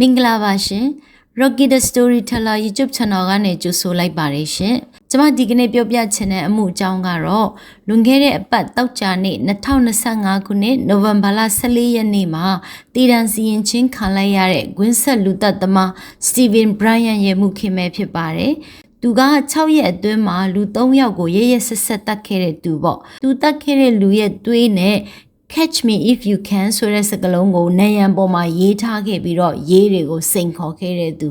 မင်္ဂလာပါရှင် Rocky the Storyteller YouTube Channel ကနေကြိုဆိုလိုက်ပါတယ်ရှင်။ကျွန်မဒီကနေ့ပြောပြချင်တဲ့အမှုအကြောင်းကတော့လွန်ခဲ့တဲ့အပတ်တောက်ကြနေ့2025ခုနှစ်နိုဝင်ဘာလ14ရက်နေ့မှာတည်တံစီရင်ချင်းခံလိုက်ရတဲ့ဂွင်းဆက်လူသက်သမား Steven Bryan ရဲ့မှုခင်မဲ့ဖြစ်ပါတယ်။သူက6ရက်အတွင်းမှာလူ3ယောက်ကိုရရဆက်ဆက်တတ်ခဲ့တဲ့သူပေါ့။သူတတ်ခဲ့တဲ့လူရဲ့သွေးနဲ့ catch me if you can ဆိုတဲ့စကားလုံးကိုနေရန်ပေါ်မှာရေးထားခဲ့ပြီးတော့ရေးတွေကိုစိန်ခေါ်ခဲ့တဲ့သူ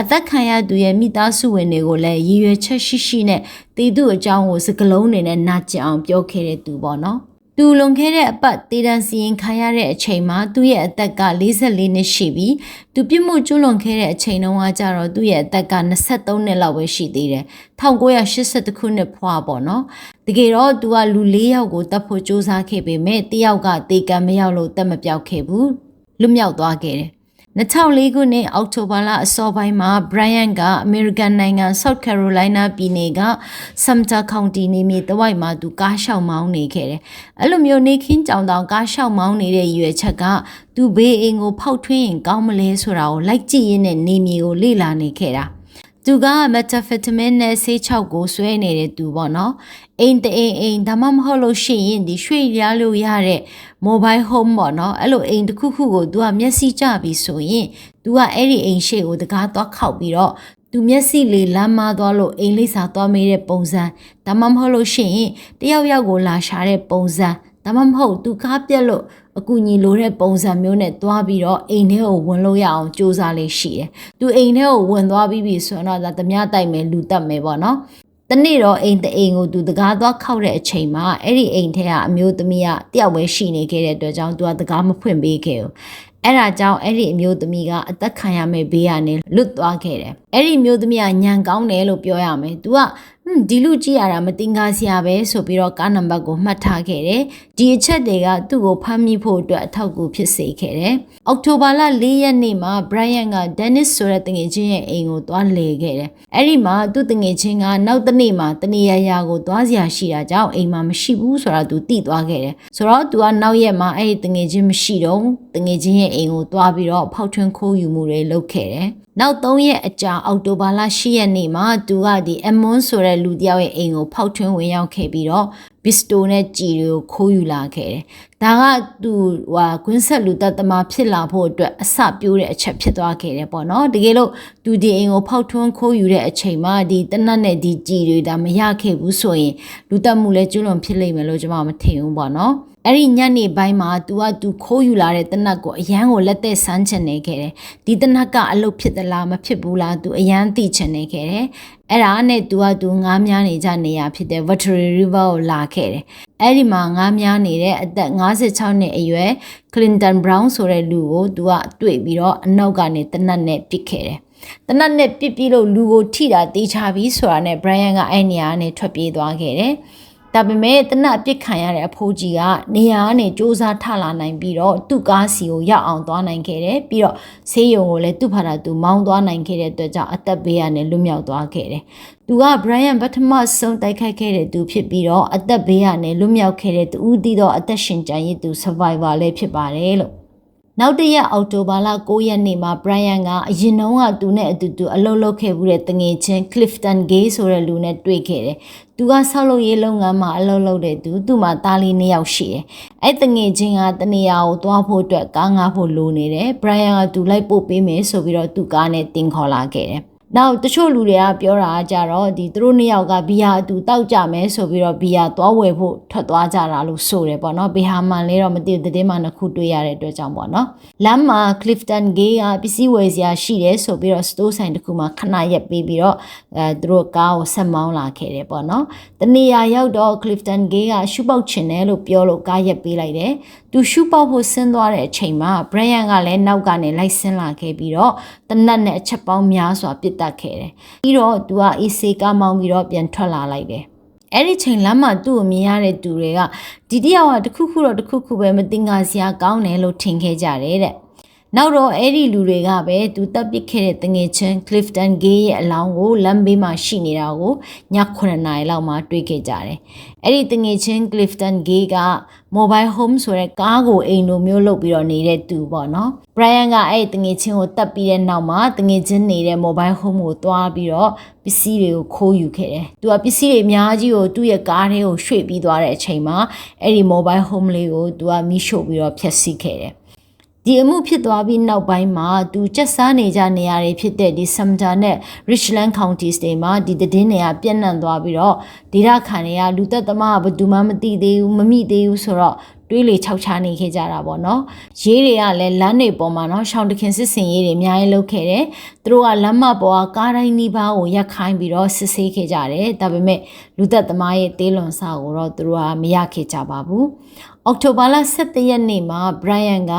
အသက်ခံရသူရဲ့မိသားစုဝင်တွေကိုလည်းရည်ရွယ်ချက်ရှိရှိနဲ့တည်သူအကြောင်းကိုစကားလုံးတွေနဲ့နာကျင်အောင်ပြောခဲ့တဲ့သူပေါ့နော် သူလွန်ခဲ့တဲ့အပတ်တေးတန်းစီရင်ခံရတဲ့အချိန်မှာသူ့ရဲ့အသက်က44နှစ်ရှိပြီးသူပြစ်မှုကျူးလွန်ခဲ့တဲ့အချိန်တုန်းကကျတော့သူ့ရဲ့အသက်က23နှစ်လောက်ပဲရှိသေးတယ်1980ခုနှစ်ဖွာပေါ့နော်တကယ်တော့သူကလူ၄ယောက်ကိုတတ်ဖို့စ조사ခဲ့ပေမဲ့တယောက်ကတေကံမရောက်လို့တတ်မပြောက်ခဲ့ဘူးလွတ်မြောက်သွားခဲ့တယ် 2004ခုနှစ်အောက်တိုဘာလအစောပိုင်းမှာ Brian ကအမေရိကန်နိုင်ငံ South Carolina ပြည်နယ်က Sumter County နေမြေတဝိုက်မှာသူကားရှောက်မောင်းနေခဲ့တယ်။အဲ့လိုမျိုးနေခင်းကြောင်တောင်ကားရှောက်မောင်းနေတဲ့ရွယ်ချက်ကသူဘေးအိမ်ကိုဖောက်ထွင်းရင်ကောင်းမလဲဆိုတာကိုလိုက်ကြည့်ရင်းနဲ့နေမြေကိုလေ့လာနေခဲ့တာ။ သူက methamphetamine နဲ့ဆေးချောက်ကိုဆွဲနေတဲ့သူပေါ့နော်အိမ်တအိမ်အိမ်ဒါမှမဟုတ်လို့ရှိရင်ဒီရွှေ့ရလို့ရတဲ့ mobile home ပေါ့နော်အဲ့လိုအိမ်တစ်ခုခုကို तू ကမျက်စိကျပြီဆိုရင် तू ကအဲ့ဒီအိမ်ရှိကိုတကားသွားခောက်ပြီးတော့သူမျက်စိလေးလမ်းမသွားလို့အိမ်လိပ်စာသွားမေးတဲ့ပုံစံဒါမှမဟုတ်လို့ရှိရင်တယောက်ယောက်ကိုလာရှာတဲ့ပုံစံ ဒါမှမဟုတ်သူကားပြက်လို့အကူညီလိုတဲ့ပုံစံမျိုးနဲ့သွားပြီးတော့အိမ်ထဲကိုဝင်လို့ရအောင်စူးစမ်းလေးရှိတယ်။သူအိမ်ထဲကိုဝင်သွားပြီးပြီဆိုတော့ဒါသမျှတိုက်မယ်လူတက်မယ်ပေါ့နော်။တနေ့တော့အိမ်တအိမ်ကိုသူတကားသွားခောက်တဲ့အချိန်မှာအဲ့ဒီအိမ်ထဲကအမျိုးသမီးကတယောက်ပဲရှိနေခဲ့တဲ့အတွက်ကြောင့်သူကတကားမဖွင့်ပေးခဲ့ဘူး။အဲ့ဒါကြောင့်အဲ့ဒီအမျိုးသမီးကအသက်ခံရမယ့်ဘေးကနေလွတ်သွားခဲ့တယ်။အဲ့ဒီအမျိုးသမီးကညံကောင်းတယ်လို့ပြောရမယ်။ तू က ဟွန်းဒီလူကြည့်ရတာမတင်ကားစရာပဲဆိုပြီးတော့ကားနံပါတ်ကိုမှတ်ထားခဲ့တယ်။ဒီအချက်တွေကသူ့ကိုဖမ်းမိဖို့အတွက်အထောက်အကူဖြစ်စေခဲ့တယ်။အောက်တိုဘာလ၄ရက်နေ့မှာ Brian က Dennis ဆိုတဲ့တငယ်ချင်းရဲ့အိမ်ကိုသွားလေခဲ့တယ်။အဲ့ဒီမှာသူ့တငယ်ချင်းကနောက်တစ်နေ့မှာတနေရရာကိုသွားစရာရှိတာကြောင့်အိမ်မှာမရှိဘူးဆိုတာသူသိသွားခဲ့တယ်။ဆိုတော့သူကနောက်ရက်မှာအဲ့ဒီတငယ်ချင်းမရှိတော့တငယ်ချင်းရဲ့အိမ်ကိုသွားပြီးတော့ဖောက်ထွင်းခိုးယူမှုတွေလုပ်ခဲ့တယ်။ နောက်3ရက်အကြာအောက်တိုဘာလ10ရက်နေ့မှာသူကဒီအမွန်းဆိုတဲ့လူတယောက်ရဲ့အိမ်ကိုဖောက်ထွင်းဝင်ရောက်ခဲ့ပြီးတော့ဘစ်စတိုနဲ့ကြည်တွေကိုခိုးယူလာခဲ့တယ်။ဒါကသူဟိုကွင်းဆက်လူသက်သမားဖြစ်လာဖို့အတွက်အစပြိုးတဲ့အချက်ဖြစ်သွားခဲ့တယ်ပေါ့နော်။တကယ်လို့သူဒီအိမ်ကိုဖောက်ထွန်းခိုးယူတဲ့အချိန်မှာဒီတနတ်နဲ့ဒီကြည်တွေဒါမရခဲ့ဘူးဆိုရင်လူသက်မှုလည်းကျွလွန်ဖြစ်လိမ့်မယ်လို့ကျွန်မမထင်ဘူးပေါ့နော်။ အဲ့ဒီညနေပိုင်းမှာ तू က तू ခိုးယူလာတဲ့တနတ်ကိုအရန်ကိုလက်သက်ဆန်းချင်နေခဲ့တယ်ဒီတနတ်ကအလုတ်ဖြစ်သလားမဖြစ်ဘူးလား तू အရန်သိချင်နေခဲ့တယ်အဲ့ဒါနဲ့ तू က तू ငားများနေကြနေရဖြစ်တဲ့ Victory River ကိုလာခဲ့တယ်အဲ့ဒီမှာငားများနေတဲ့အသက်56နှစ်အရွယ် Clinton Brown ဆိုတဲ့လူကို तू ကတွေ့ပြီးတော့အနောက်ကနေတနတ်နဲ့ပစ်ခဲ့တယ်တနတ်နဲ့ပစ်ပြီးလို့လူကိုထိတာတေးချပြီးဆိုတာနဲ့ Brian ကအဲ့နေရာကနေထွက်ပြေးသွားခဲ့တယ်။ ဒါပေမဲ့တနတ်အပြစ်ခံရတဲ့အဖိုးကြီးကနေရာကနေစူးစမ်းထလာနိုင်ပြီးတော့သူ့ကားစီကိုရောက်အောင်သွားနိုင်ခဲ့တယ်ပြီးတော့ဆေးရုံကိုလည်းသူ့ဖာတာသူမောင်းသွားနိုင်ခဲ့တဲ့အတွက်ကြောင့်အသက်ဘေးကနေလွတ်မြောက်သွားခဲ့တယ်သူက Brian ပထမဆုံးတိုက်ခိုက်ခဲ့တဲ့သူဖြစ်ပြီးတော့အသက်ဘေးကနေလွတ်မြောက်ခဲ့တဲ့သူဦးတည်သောအသက်ရှင်ကျန်ရည်သူ survivor လည်းဖြစ်ပါတယ်လို့ နောက်တရက်အောက်တိုဘာလ9ရက်နေ့မှာ Brian ကအရင်တုန်းကသူနဲ့အတူတူအလုပ်လုပ်ခဲ့မှုတဲ့တငယ်ချင်း Clifton Gay ဆိုတဲ့လူနဲ့တွေ့ခဲ့တယ်။သူကဆောက်လုပ်ရေးလုပ်ငန်းမှာအလုပ်လုပ်တဲ့သူသူ့မှာသားလေးနှစ်ယောက်ရှိတယ်။အဲ့တငယ်ချင်းကတနေရာကိုသွားဖို့အတွက်ကားငှားဖို့လိုနေတယ်။ Brian ကသူလိုက်ပို့ပေးမယ်ဆိုပြီးတော့သူ့ကားနဲ့တင်ခေါ်လာခဲ့တယ်။ နောက်တချို့လူတွေကပြောတာကြတော့ဒီသူတို့နှစ်ယောက်ကဘီယာအတူတောက်ကြမယ်ဆိုပြီးတော့ဘီယာသွားဝယ်ဖို့ထွက်သွားကြတာလို့ဆိုတယ်ပေါ့နော်ဘီဟာမှန်လဲတော့မသိဘူးတည်င်းမှနှစ်ခုတွေ့ရတဲ့အတွက်ကြောင့်ပေါ့နော်လမ်းမှာ Clifton Gay ကပစ္စည်းဝယ်စရာရှိတယ်ဆိုပြီးတော့ store ဆိုင်တစ်ခုမှာခဏရက်ပေးပြီးတော့အဲသူတို့ကားကိုဆက်မောင်းလာခဲ့တယ်ပေါ့နော်တနေရာရောက်တော့ Clifton Gay ကရှုပေါက်ချင်တယ်လို့ပြောလို့ကားရက်ပေးလိုက်တယ် သူရှုပေါက်ဖို့ဆင်းသွားတဲ့အချိန်မှာ Brian ကလည်းနောက်ကနေလိုက်ဆင်းလာခဲ့ပြီးတော့တနတ်နဲ့အချက်ပေါင်းများစွာပစ်တက်ခဲ့တယ်ပြီးတော့သူကအေးစေကားမောင်းပြီးတော့ပြန်ထွက်လာလိုက်တယ်အဲ့ဒီချိန်လမ်းမှာသူ့ကိုမြင်ရတဲ့သူတွေကဒီတယောက်ကတခုခုတော့တခုခုပဲမတင်ကားစရာကောင်းတယ်လို့ထင်ခဲ့ကြတယ်တဲ့ နောက်တော့အဲ့ဒီလူတွေကပဲသူတပ်ပစ်ခဲ့တဲ့တငယ်ချင်း Clifton Gay ရဲ့အလောင်းကိုလမ်းဘေးမှာရှိနေတာကိုည9နာရီလောက်မှာတွေ့ခဲ့ကြတယ်။အဲ့ဒီတငယ်ချင်း Clifton Gay က mobile home ဆိုတဲ့ကားကိုအိမ်လိုမျိုးလုပ်ပြီးတော့နေတဲ့သူပေါ့နော်။ Brian ကအဲ့ဒီတငယ်ချင်းကိုတပ်ပြီးတဲ့နောက်မှာတငယ်ချင်းနေတဲ့ mobile home ကိုတွားပြီးတော့ပစ္စည်းတွေကိုခိုးယူခဲ့တယ်။သူကပစ္စည်းတွေအများကြီးကိုသူ့ရဲ့ကားထဲကိုရွှေ့ပြီးသွားတဲ့အချိန်မှာအဲ့ဒီ mobile home လေးကိုသူကမိရှို့ပြီးတော့ဖျက်ဆီးခဲ့တယ်။ ဒီအမှုဖြစ်သွားပြီးနောက်ပိုင်းမှာသူကျက်စားနေကြနေရာတွေဖြစ်တဲ့ဒီ Sumter နဲ့ Richland counties တွေမှာဒီသတင်းတွေကပြန့်နှံ့သွားပြီးတော့ဒေသခံတွေကလူသက်သမားကဘယ်သူမှမသိသေးဘူးမမိသေးဘူးဆိုတော့တွေးလေခြောက်ချနေခဲ့ကြတာပေါ့နော်ရေးတွေကလည်းလမ်းတွေပေါ်မှာနော်ရှောင်းတခင်စစ်စင်ရေးတွေအများကြီးလုပ်ခဲ့တယ်သူတို့ကလမ်းမပေါ်ကကားတိုင်းနီးပါးကိုရက်ခိုင်းပြီးတော့စစ်ဆေးခဲ့ကြတယ်ဒါပေမဲ့လူသက်သမားရဲ့တေးလွန်စာကိုတော့သူတို့ကမရခဲ့ကြပါဘူး အောက်တိုဘာလ17ရက်နေ့မှာ Brian က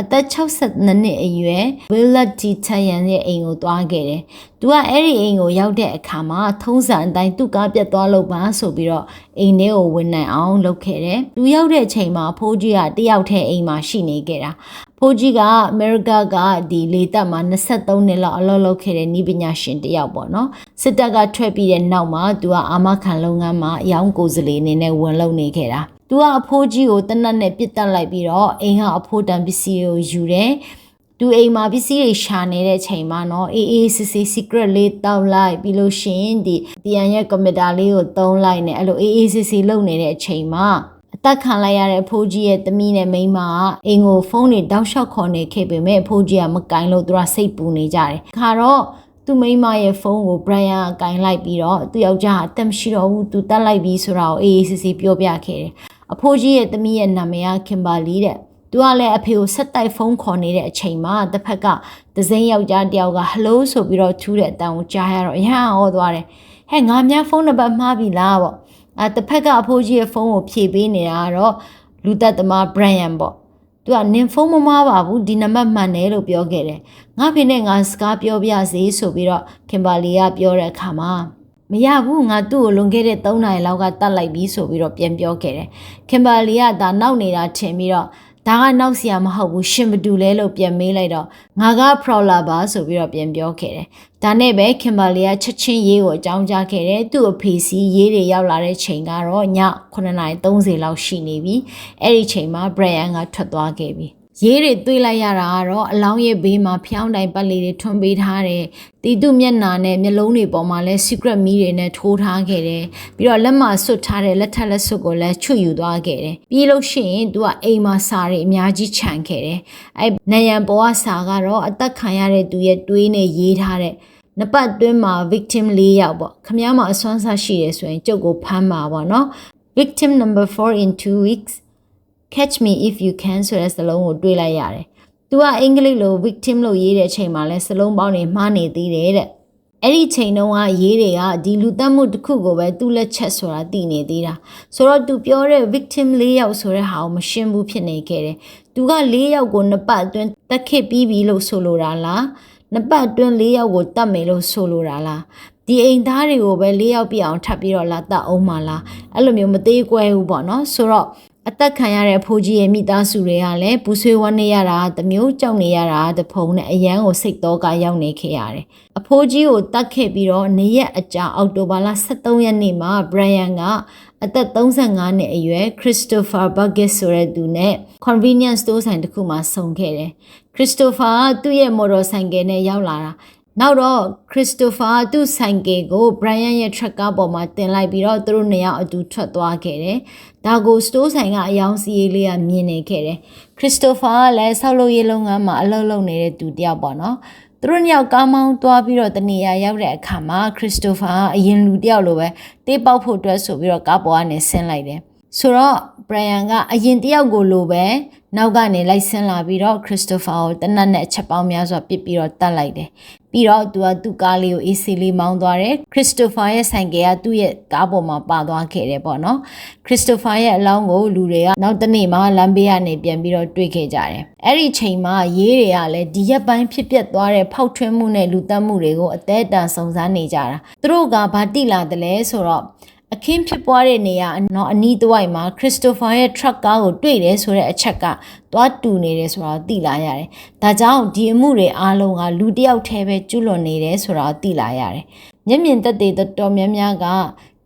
အသက်62နှစ်အရွယ် Willard T. Tayan ရဲ့အိမ်ကိုသွားခဲ့တယ်။သူကအဲ့ဒီအိမ်ကိုရောက်တဲ့အခါမှာထုံးစံအတိုင်းသူ့ကားပြတ်သွားလို့ပါဆိုပြီးတော့အိမ်ထဲကိုဝင်နိုင်အောင်လုပ်ခဲ့တယ်။သူရောက်တဲ့အချိန်မှာဖိုးကြီးကတယောက်တည်းအိမ်မှာရှိနေခဲ့တာ။ဖိုးကြီးကအမေရိကကဒီလေတပ်မှာ23နှစ်လောက်အလုပ်လုပ်ခဲ့တဲ့ဤပညာရှင်တယောက်ပေါ့နော်။စစ်တပ်ကထွက်ပြီးတဲ့နောက်မှာသူကအာမခံလုပ်ငန်းမှာအယောင်ကိုယ်စားလှယ်အနေနဲ့ဝင်လုပ်နေခဲ့တာ။ သူကအဖိုးကြီးကိုတနတ်နဲ့ပြစ်တက်လိုက်ပြီးတော့အိမ်ကအဖိုးတန်ပစ္စည်းကိုယူတယ်သူအိမ်မှာပစ္စည်းတွေရှာနေတဲ့ချိန်မှာเนาะအေးအေးစစ်စစ် secret လေးတောက်လိုက်ပြီးလို့ရှိရင်ဒီတီယန်ရဲ့ကွန်ပျူတာလေးကိုသုံးလိုက်နေအဲ့လိုအေးအေးစစ်စစ်လုပ်နေတဲ့အချိန်မှာအသက်ခံလိုက်ရတဲ့ဖိုးကြီးရဲ့သမီးနဲ့မိန်းမကအိမ်ကိုဖုန်းတွေတောက်လျှောက်ခေါ်နေခဲ့ပေမဲ့ဖိုးကြီးကမကင်လို့သူကစိတ်ပူနေကြတယ်ခါတော့ သူ့မိန်းမရဲ့ဖုန်းကို Brian ကကင်လိုက်ပြီးတော့သူ့ယောက်ျားအသက်မရှိတော့ဘူးသူတတ်လိုက်ပြီးဆိုတာကိုအေးအေးစစ်စစ်ပြောပြခဲ့တယ်အဖိုးကြီးရဲ့သမီးရဲ့နာမည်ကခင်ဘာလီတဲ့သူကလည်းအဖေကိုဆက်တိုက်ဖုန်းခေါ်နေတဲ့အချိန်မှာတစ်ဖက်ကဒဇင်းယောက်ျားတယောက်ကဟလိုးဆိုပြီးတော့ထူးတဲ့အတန်ကိုကြားရတော့အရန်အော်သွားတယ်ဟဲ့ငါများဖုန်းနံပါတ်မှားပြီလားပေါ့အဲတစ်ဖက်ကအဖိုးကြီးရဲ့ဖုန်းကိုဖြည့်ပေးနေတာကတော့လူသက်သမား Brian ပေါ့ သူကနင်ဖုန်းမမားပါဘူးဒီနံပါတ်မှန်တယ်လို့ပြောခဲ့တယ်ငါဖေနဲ့ငါစကားပြောပြစေဆိုပြီးတော့ခင်ဘာလီကပြောတဲ့အခါမှာမရဘူးငါသူ့ကိုလွန်ခဲ့တဲ့3နိုင်လောက်ကတတ်လိုက်ပြီးဆိုပြီးတော့ပြန်ပြောခဲ့တယ်ခင်ဘာလီကဒါနောက်နေတာထင်ပြီးတော့ ဒါကနောက်ဆရာမဟုတ်ဘူးရှင်ဘတူလဲလို့ပြန်မေးလိုက်တော့ငါက prowler ပါဆိုပြီးတော့ပြန်ပြောခဲ့တယ်။ဒါနဲ့ပဲခင်ဘာလီကချက်ချင်းရေးကိုအကြောင်းကြားခဲ့တယ်။သူ့အဖေစီရေးတွေရောက်လာတဲ့ချိန်ကတော့ည9:30လောက်ရှိနေပြီ။အဲ့ဒီချိန်မှာ Brian ကထွက်သွားခဲ့ပြီ။ ရေးတွေတွေးလိုက်ရတာကတော့အလောင်းရဲ့ဘေးမှာဖျောင်းတိုင်ပတ်လေးတွေထွန်းပေးထားတယ်။တီတုမျက်နာနဲ့မျက်လုံးတွေပေါ်မှာလဲ secret မီးတွေနဲ့ထိုးထားခဲ့တယ်။ပြီးတော့လက်မဆွတ်ထားတဲ့လက်ထက်လက်စွပ်ကိုလည်းချွတ်ယူသွားခဲ့တယ်။ပြီးလို့ရှိရင်သူကအိမ်မှာစာတွေအများကြီးခြံခဲ့တယ်။အဲနယံပေါ်ကစာကတော့အသက်ခံရတဲ့သူရဲ့တွေးနဲ့ရေးထားတဲ့နပတ်တွင်းမှာ victim ၄ယောက်ပေါ့ခမည်းမအစွမ်းစားရှိတယ်ဆိုရင်ကျုပ်ကိုဖမ်းပါပေါ့နော် victim number 4 in 2 weeks catch me if you can ဆိုတဲ့စလုံးကိုတွေးလိုက်ရတယ်။ तू ကအင်္ဂလိပ်လို victim လို့ရေးတဲ့အချိန်မှာလဲစလုံးပေါင်းနေမှားနေသေးတယ်တဲ့။အဲ့ဒီချိန်တုန်းကရေးတွေကဒီလူတက်မှုတစ်ခုကိုပဲသူ့လက်ချက်ဆိုတာသိနေသေးတာ။ဆိုတော့ तू ပြောတဲ့ victim ၄ယောက်ဆိုတဲ့ဟာကိုမရှင်းဘူးဖြစ်နေခဲ့တယ်။ तू က၄ယောက်ကိုနှစ်ပတ်အတွင်းတက်ခစ်ပြီးပြီလို့ဆိုလိုတာလား။နှစ်ပတ်အတွင်း၄ယောက်ကိုတတ်မယ်လို့ဆိုလိုတာလား။ဒီအိမ်သားတွေကိုပဲ၄ယောက်ပြအောင်ထပ်ပြီးတော့လာတတ်အောင်မလားအဲ့လိုမျိုးမသေးကွဲဘူးပေါ့နော်ဆိုတော့ အသက်ခံရတဲ့အဖိုးကြီးရဲ့မိသားစုတွေကလည်းပူဆွေးဝမ်းနေရတာတမျိုးကြောက်နေရတာတဖုံနဲ့အရန်ကိုစိတ်တော့ကရောက်နေခဲ့ရတယ်။အဖိုးကြီးကိုတတ်ခဲ့ပြီးတော့နေရက်အကြာအောက်တိုဘာလ23ရက်နေ့မှာ Brian ကအသက်35နှစ်အရွယ် Christopher Burgess ဆိုတဲ့သူနဲ့ convenience store ဆိုင်တစ်ခုမှာဆုံခဲ့တယ်။ Christopher ကသူ့ရဲ့မော်တော်ဆိုင်ကယ်နဲ့ရောက်လာတာ နောက်တော့ခရစ်စတိုဖာသူ့ဆိုင်ကယ်ကိုဘရိုင်ယန်ရဲ့ truck ကားပေါ်မှာတင်လိုက်ပြီးတော့သူတို့နှစ်ယောက်အတူထွက်သွားခဲ့တယ်။ဒါကိုစတိုးဆိုင်ကအယောင်စီရေးလေးကမြင်နေခဲ့တယ်။ခရစ်စတိုဖာကလည်းဆောက်လုပ်ရေးလုပ်ငန်းမှာအလုပ်လုပ်နေတဲ့သူတယောက်ပေါ့နော်။သူတို့နှစ်ယောက်ကားမောင်းသွားပြီးတော့တနေရာရောက်တဲ့အခါမှာခရစ်စတိုဖာကအရင်လူတယောက်လိုပဲတေးပေါက်ဖို့အတွက်ဆိုပြီးတော့ကားပေါ်ကနေဆင်းလိုက်တယ်။ ဆိုတော့ဘရိုင်ယန်ကအရင်တယောက်ကိုလိုပဲနောက်ကနေလိုက်ဆင်းလာပြီးတော့ခရစ်စတိုဖာကိုတနတ်နဲ့အချက်ပေါင်းများစွာပစ်ပြီးတော့တတ်လိုက်တယ်ပြီးတော့သူကသူ့ကားလေးကိုအေးစီလေးမောင်းသွားတယ်ခရစ်စတိုဖာရဲ့ဆိုင်ကယ်ကသူ့ရဲ့ကားပေါ်မှာပါသွားခဲ့တယ်ပေါ့နော်ခရစ်စတိုဖာရဲ့အလောင်းကိုလူတွေကနောက်တနေ့မှလမ်းဘေးကနေပြန်ပြီးတော့တွေ့ခဲ့ကြတယ်အဲ့ဒီချိန်မှာရေးတွေကလည်းဒီရက်ပိုင်းဖြစ်ပျက်သွားတဲ့ဖောက်ထွင်းမှုနဲ့လူတက်မှုတွေကိုအသေးအတန်စုံစမ်းနေကြတာသူတို့ကဘာတိလာတယ်လဲဆိုတော့ အခင်းဖြစ်ပွားတဲ့နေရာနော်အနီးတစ်ဝိုက်မှာခရစ်စတိုဖာရဲ့ truck ကားကိုတွေ့တယ်ဆိုတဲ့အချက်ကသွားတူနေတယ်ဆိုတာကိုသိလာရတယ်။ဒါကြောင့်ဒီအမှုတွေအားလုံးကလူတစ်ယောက်တည်းပဲကျူးလွန်နေတယ်ဆိုတာကိုသိလာရတယ်။မျက်မြင်သက်သေတော်တော်များများက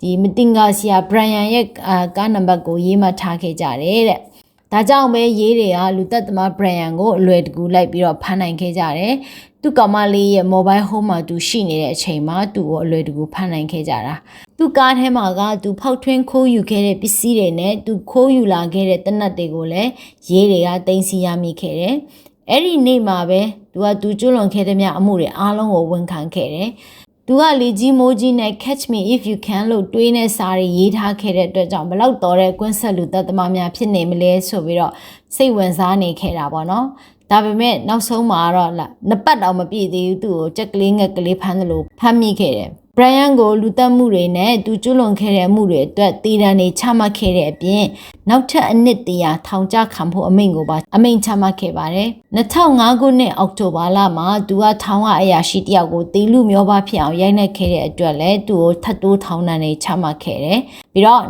ဒီမတင်ကာဆီယာဘရန်ယန်ရဲ့အာကားနံပါတ်ကိုရေးမှတ်ထားခဲ့ကြတယ်တဲ့။ဒါကြောင့်ပဲရေးတွေကလူသက်သမားဘရန်ယန်ကိုအလွယ်တကူလိုက်ပြီးတော့ဖမ်းနိုင်ခဲ့ကြတယ်။သူ့ကောင်မလေးရဲ့ mobile home မှာသူရှိနေတဲ့အချိန်မှာသူ့ကိုအလွယ်တကူဖမ်းနိုင်ခဲ့ကြတာ။ သူ့ကားထဲမှာကသူဖောက်ထွင်းခိုးယူခဲ့တဲ့ပစ္စည်းတွေနဲ့သူခိုးယူလာခဲ့တဲ့တနတ်တွေကိုလည်းရေးတွေကတင်စီရမိခဲ့တယ်။အဲ့ဒီနေ့မှာပဲသူကသူကျွလွန်ခဲ့တဲ့မြအမှုတွေအားလုံးကိုဝန်ခံခဲ့တယ်။သူကလေကြီးမိုးကြီးနဲ့ catch me if you can လို့တွေးနဲ့စာရီရေးထားခဲ့တဲ့အတွက်ကြောင့်ဘလောက်တော်တဲ့ကွင်းဆက်လူသက်သမားများဖြစ်နေမလဲဆိုပြီးတော့စိတ်ဝင်စားနေခဲ့တာပေါ့နော် ဒါပေမဲ့နောက်ဆုံးမှာတော့နှစ်ပတ်တော့မပြည့်သေးဘူးသူ့ကိုကြက်ကလေးငက်ကလေးဖမ်းသလိုဖမ်းမိခဲ့တယ်ဘရယန်ကိုလူသက်မှုတွေနဲ့သူကျွလွန်ခဲ့တဲ့အမှုတွေအတွက်တည်တံတွေချမှတ်ခဲ့တဲ့အပြင်နောက်ထပ်အနှစ်တရာထောင်ချခံဖို့အမိန့်ကိုပါအမိန့်ချမှတ်ခဲ့ပါတယ်2005ခုနှစ်အောက်တိုဘာလမှာသူကထောင်ကအရာရှိတယောက်ကိုတေလူမျိုးပါဖြစ်အောင်ရိုက်နှက်ခဲ့တဲ့အတွက်လည်းသူ့ကိုထပ်တိုးထောင်ဒဏ်တွေချမှတ်ခဲ့တယ်ပြီးတော့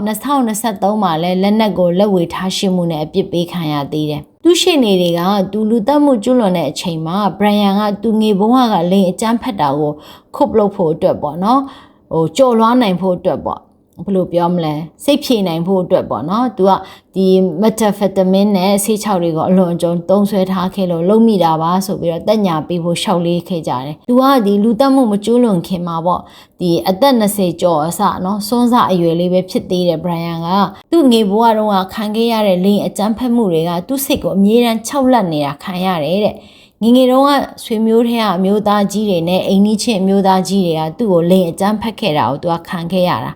2023မှာလည်းလက်နက်ကိုလက်ဝေထားရှိမှုနဲ့အပြစ်ပေးခံရသေးတယ် သူရှိနေတွေကသူလူတက်မှုကျွလွန်တဲ့အချိန်မှာဘရယန်ကသူငေဘုံကလိန်အကျန်းဖက်တာကိုခုတ်လုပ်ဖို့အတွက်ပေါ့နော်ဟိုကြော်လွှားနိုင်ဖို့အတွက်ပေါ့ ဘယ်လိုပြောမလဲစိတ်ဖြေနိုင်ဖို့အတွက်ပေါ့နော်။ तू ကဒီ methamphetamine နဲ့ဆေးချောက်တွေကိုအလွန်အကျွံသုံးဆွဲထားခဲ့လို့လုံမိတာပါဆိုပြီးတော့တက်ညာပေးဖို့ရှောက်လေးခဲ့ကြတယ်။ तू ကဒီလူတက်မှုမကျူးလွန်ခင်မှာပေါ့ဒီအသက်20ကျော်အစနော်စွန်းစားအရွယ်လေးပဲဖြစ်သေးတယ် Brian ကသူ့ငေဘွားတော့ခံခဲ့ရတဲ့လိန်အကြမ်းဖက်မှုတွေကသူ့စိတ်ကိုအမြဲတမ်းခြောက်လက်နေတာခံရတယ်တဲ့။ငငယ်တုန်းကဆွေမျိုးထဲကအမျိုးသားကြီးတွေနဲ့အိမ်နီးချင်းအမျိုးသားကြီးတွေကသူ့ကိုလိန်အကြမ်းဖက်ခဲ့တာကိုသူကခံခဲ့ရတာ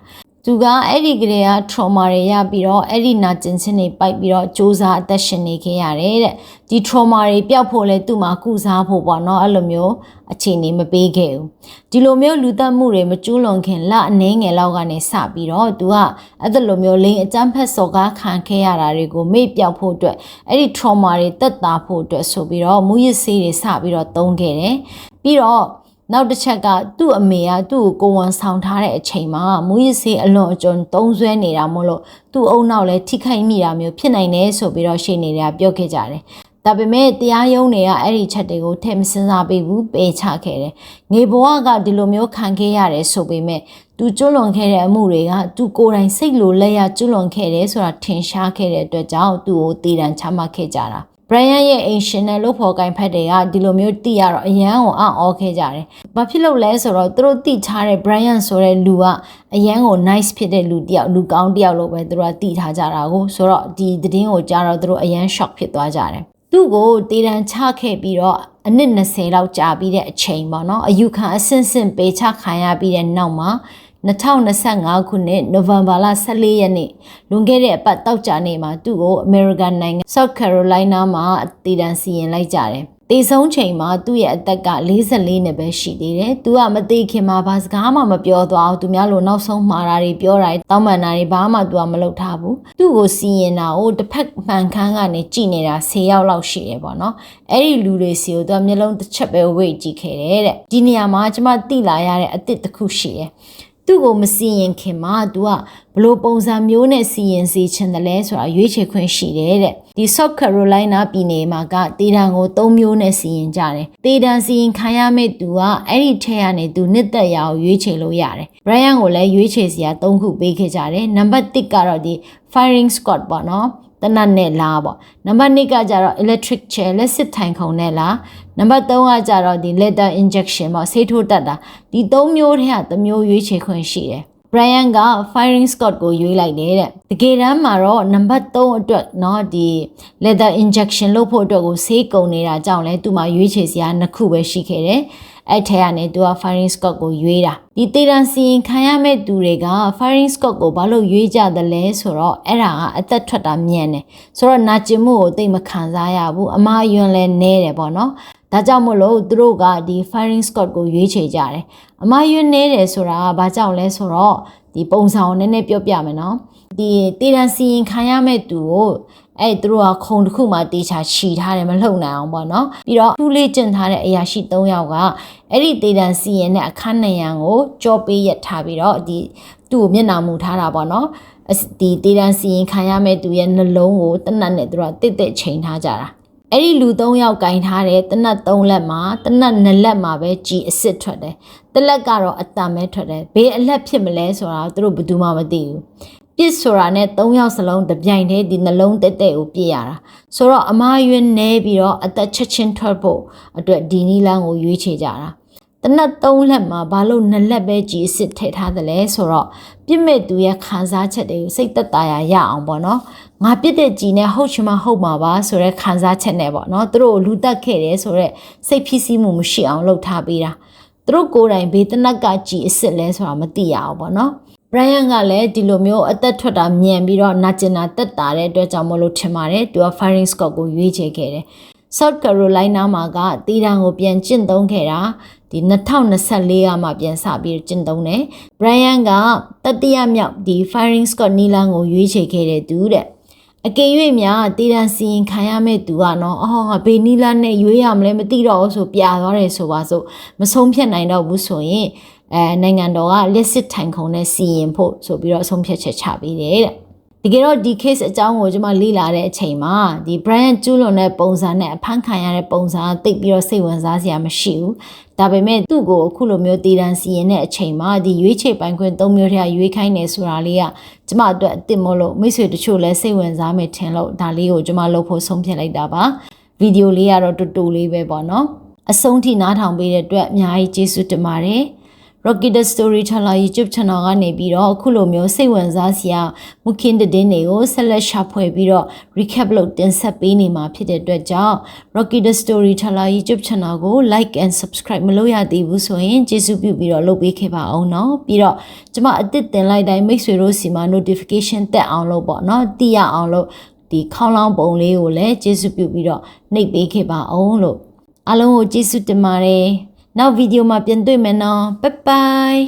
သူကအဲ့ဒီကလေးက trauma တွေရပြီးတော့အဲ့ဒီနာကျင်ခြင်းတွေပိုက်ပြီးတော့စ조사အသက်ရှင်နေခဲ့ရတယ်တဲ့ဒီ trauma တွေပျောက်ဖို့လဲသူ့မှာကုစားဖို့ပေါ့နော်အဲ့လိုမျိုးအခြေအနေမပေးခဲ့ဘူးဒီလိုမျိုးလူသက်မှုတွေမကျူးလွန်ခင်လအနှင်းငယ်လောက်ကနေစပြီးတော့သူကအဲ့လိုမျိုးလိန်အကြမ်းဖက်စော်ကားခံခဲ့ရတာတွေကိုမေ့ပြောက်ဖို့အတွက်အဲ့ဒီ trauma တွေတက်တာဖို့အတွက်ဆိုပြီးတော့မူရစ်ဆေးတွေစပြီးတော့သုံးခဲ့တယ်ပြီးတော့ နောက်တစ်ချက်ကသူ့အမေကသူ့ကိုကိုဝန်ဆောင်ထားတဲ့အချိန်မှာမူရစ်ဆေးအလွန်အကျွံသုံးဆွဲနေတာမို့လို့သူ့အုံနောက်လည်းထိခိုက်မိတာမျိုးဖြစ်နိုင်တယ်ဆိုပြီးတော့ရှေ့နေတွေကပြောခဲ့ကြတယ်။ဒါပေမဲ့တရားရုံးတွေကအဲ့ဒီချက်တွေကိုထည့်မစင်စားပေးဘူးပေချခဲ့တယ်။ငေဘဝကဒီလိုမျိုးခံခဲ့ရတယ်ဆိုပေမဲ့သူကျွလွန်ခဲ့တဲ့အမှုတွေကသူကိုယ်တိုင်စိတ်လိုလက်ရကျွလွန်ခဲ့တယ်ဆိုတာထင်ရှားခဲ့တဲ့အတွက်ကြောင့်သူ့ကိုတည်တံချမှတ်ခဲ့ကြတာ။ Brian ရဲ့အိမ်ရှင်နဲ့လို့ဖော်ကိုင်ဖက်တွေကဒီလိုမျိုးသိရတော့အရန်ကိုအံ့ဩခဲ့ကြတယ်။ဘာဖြစ်လို့လဲဆိုတော့သူတို့သိထားတဲ့ Brian ဆိုတဲ့လူကအရန်ကို nice ဖြစ်တဲ့လူတယောက်လူကောင်းတယောက်လို့ပဲသူတို့ကသိထားကြတာကိုဆိုတော့ဒီသတင်းကိုကြားတော့သူတို့အရန် shock ဖြစ်သွားကြတယ်။သူ့ကိုတေတံချခဲ့ပြီးတော့အနည်း20လောက်ကြာပြီးတဲ့အချိန်ပေါ့နော်အယူခံအဆင့်ဆင့်ပေးချခံရပြီးတဲ့နောက်မှာ 2025ခုနှစ်နိုဝင်ဘာလ14ရက်နေ့လွန်ခဲ့တဲ့အပတ်တောက်ကြနေ့မှာသူ့ကို American နိုင်ငံ South Carolina မှာအသေးတန်းစီရင်လိုက်ကြတယ်။တေဆုံးချိန်မှာသူ့ရဲ့အသက်က44နှစ်ပဲရှိသေးတယ်။သူကမသေးခင်မှာဘာစကားမှမပြောသွားဘူး။သူများလိုနောက်ဆုံးမှားတာတွေပြောတာတွေတောင်းပန်တာတွေဘာမှသူကမလုပ်ထားဘူး။သူ့ကိုစီရင်တာကိုတစ်ဖက်မှန်ခန်းကနေကြည်နေတာ10ယောက်လောက်ရှိတယ်ပေါ့နော်။အဲ့ဒီလူတွေစီကိုသူကမျက်လုံးတစ်ချက်ပဲဝိတ်ကြည့်ခဲ့တယ်တဲ့။ဒီနေရာမှာကျမတိလာရတဲ့အသစ်တစ်ခုရှိတယ်။ သူ့ကိုမစီရင်ခင်မှာ तू ကဘလို့ပုံစံမျိုးနဲ့စီရင်စီချင်တယ်လဲဆိုတာရွေးချယ်ခွင့်ရှိတယ်တဲ့ဒီ South Carolina ပြည်နယ်မှာကတေတံကို၃မျိုးနဲ့စီရင်ကြတယ်တေတံစီရင်ခံရမယ့်သူကအဲ့ဒီထဲကနေသူနှစ်သက်ရအောင်ရွေးချယ်လို့ရတယ် Brian ကိုလည်းရွေးချယ်စရာ၃ခုပေးခဲ့ကြတယ်နံပါတ်1ကတော့ဒီ firing squad ပေါ့နော် တနတ်နဲ့လားပေါ့နံပါတ်2ကကြတော့ electric chair လက်စစ်ထိုင်ခုံနဲ့လားနံပါတ်3ကကြတော့ဒီ leather injection ပေါ့ဆေးထိုးတက်တာဒီ၃မျိုးထဲကတစ်မျိုးရွေးချယ်ခွင့်ရှိတယ် Brian က firing squad ကိုရွေးလိုက်တယ်တဲ့တကယ်တမ်းမှာတော့နံပါတ်3အတွက်เนาะဒီ leather injection လုပ်ဖို့အတွက်ကိုဆေးကုန်နေတာကြောင့်လဲသူမှရွေးချယ်စရာနှစ်ခုပဲရှိခဲ့တယ် အဲ့ထဲကနေသူက firing squad ကိုရွေးတာဒီတေတန်စီရင်ခံရမဲ့သူတွေက firing squad ကိုဘာလို့ရွေးကြသလဲဆိုတော့အဲ့ဒါကအသက်ထွက်တာမြန်တယ်ဆိုတော့နာကျင်မှုကိုသိမခံစားရဘူးအမအယွန်းလဲနဲတယ်ပေါ့နော်ဒါကြောင့်မို့လို့သူတို့ကဒီ firing squad ကိုရွေးချယ်ကြတယ်အမယွန်းနေတယ်ဆိုတာကဘာကြောင့်လဲဆိုတော့ဒီပုံစံကိုနည်းနည်းပြောပြမယ်နော်ဒီတေတန်စီရင်ခံရမဲ့သူကို အဲ့သူတို့ကခုံတစ်ခုမှတေချာခြီထားတယ်မလှုပ်နိုင်အောင်ပေါ့နော်ပြီးတော့ထူးလေးကျင်ထားတဲ့အရာရှိ၃ယောက်ကအဲ့ဒီတေတံစီရင်တဲ့အခန်းနရံကိုကြောပေးရထားပြီးတော့ဒီသူ့ကိုမျက်နှာမူထားတာပေါ့နော်အစဒီတေတံစီရင်ခံရမဲ့သူရဲ့နှလုံးကိုတနတ်နဲ့သူတို့ကတစ်တစ်ချိန်ထားကြတာအဲ့ဒီလူ၃ယောက်ကင်ထားတဲ့တနတ်၃လက်မှာတနတ်၂လက်မှာပဲကြည်အစ်စ်ထွက်တယ်။တစ်လက်ကတော့အတန်ပဲထွက်တယ်။ဘေးအလက်ဖြစ်မလဲဆိုတာသူတို့ဘယ်သူမှမသိဘူး။ ပြစ်ဆိုတာနဲ့၃ယောက်စလုံးတပြိုင်တည်းဒီနှလုံးတက်တက်ကိုပြစ်ရတာ။ဆိုတော့အမားရွေးနေပြီးတော့အသက်ချက်ချင်းထွက်ဖို့အတွက်ဒီနီလန်းကိုရွေးချယ်ကြတာ။တနတ်၃လက်မှာဘာလို့နှစ်လက်ပဲကြည်အစ်စ်ထည့်ထားတယ်လဲဆိုတော့ပြစ်မဲ့သူရဲ့ခံစားချက်တွေကိုစိတ်သက်သာရာရအောင်ပေါ့နော်။ငါပြစ်တဲ့ကြည်နဲ့ဟုတ်ချင်မှဟုတ်မှာပါဆိုတဲ့ခံစားချက်နဲ့ပေါ့နော်သူတို့ကိုလူတက်ခဲ့တယ်ဆိုတော့စိတ်ဖြစ်စီမှုမရှိအောင်လုပ်ထားပေးတာသူတို့ကိုယ်တိုင်ဘေးတနက်ကကြည်အစ်စ်လဲဆိုတာမသိရအောင်ပေါ့နော် Brian ကလည်းဒီလိုမျိုးအသက်ထွက်တာမြန်ပြီးတော့နာကျင်တာတက်တာတဲ့အတွက်ကြောင့်မလို့ထင်ပါတယ်သူက firing squad ကိုရွေးချယ်ခဲ့တယ် South Carolina မှာကတီတန်ကိုပြန်ကျင့်သုံးခဲ့တာဒီ2024ကမှပြန်စပြီးကျင့်သုံးတယ် Brian ကတတိယမြောက်ဒီ firing squad နီလန်ကိုရွေးချယ်ခဲ့တဲ့သူတဲ့ အကယ်၍များတည်တံစီရင်ခံရမဲ့သူကနော်အော်ငါဘေနီလာနဲ့ရွေးရမလဲမသိတော့ဘူးဆိုပြာသွားတယ်ဆိုပါစို့မဆုံးဖြတ်နိုင်တော့ဘူးဆိုရင်အဲနိုင်ငံတော်ကလက်စစ်ထိုင်ခုံနဲ့စီရင်ဖို့ဆိုပြီးတော့အဆုံးဖြတ်ချက်ချပေးတယ်တဲ့ တကယ်တော့ဒီ case အကြောင်းကိုကျွန်မလေ့လာတဲ့အချိန်မှာဒီ Brian ကျူးလွန်တဲ့ပုံစံနဲ့အဖမ်းခံရတဲ့ပုံစံတိတ်ပြီးတော့စိတ်ဝင်စားစရာမရှိဘူးဒါပေမဲ့သူ့ကိုအခုလိုမျိုးတည်တံစီရင်တဲ့အချိန်မှာဒီရွေးချယ်ပိုင်ခွင့်၃မျိုးထက်ရွေးခိုင်းနေဆိုတာလေးကကျမအတွက်အစ်စ်မလို့မိတ်ဆွေတချို့လည်းစိတ်ဝင်စားမယ်ထင်လို့ဒါလေးကိုကျမလုပ်ဖို့ဆုံးဖြတ်လိုက်တာပါဗီဒီယိုလေးကတော့တူတူလေးပဲပေါ့နော်အဆုံးထိနားထောင်ပေးတဲ့အတွက်အများကြီးကျေးဇူးတင်ပါတယ် Rocky the Storyteller YouTube channel ကနေပြီးတော့အခုလိုမျိုးစိတ်ဝင်စားစရာမူခင်းတဲ့တင်းတွေကိုဆက်လက်ရှာဖွေပြီးတော့ recap လုပ်တင်ဆက်ပေးနေမှာဖြစ်တဲ့အတွက်ကြောင့် Rocky the Storyteller YouTube channel ကို like and subscribe မလုပ်ရသေးဘူးဆိုရင်ကျေးဇူးပြုပြီးတော့လုပ်ပေးခဲ့ပါအောင်เนาะပြီးတော့ကျွန်မအသစ်တင်လိုက်တိုင်းမိတ်ဆွေတို့စီမှာ notification တက်အောင်လုပ်ပေါ့เนาะသိရအောင်လို့ဒီခေါင်းလောင်းပုံလေးကိုလည်းကျေးဇူးပြုပြီးတော့နှိပ်ပေးခဲ့ပါအောင်လို့အားလုံးကိုကျေးဇူးတင်ပါတယ် နောက်ဗီဒီယိုမှာပြန်တွေ့မယ်နော်ဘိုင်ဘိုင်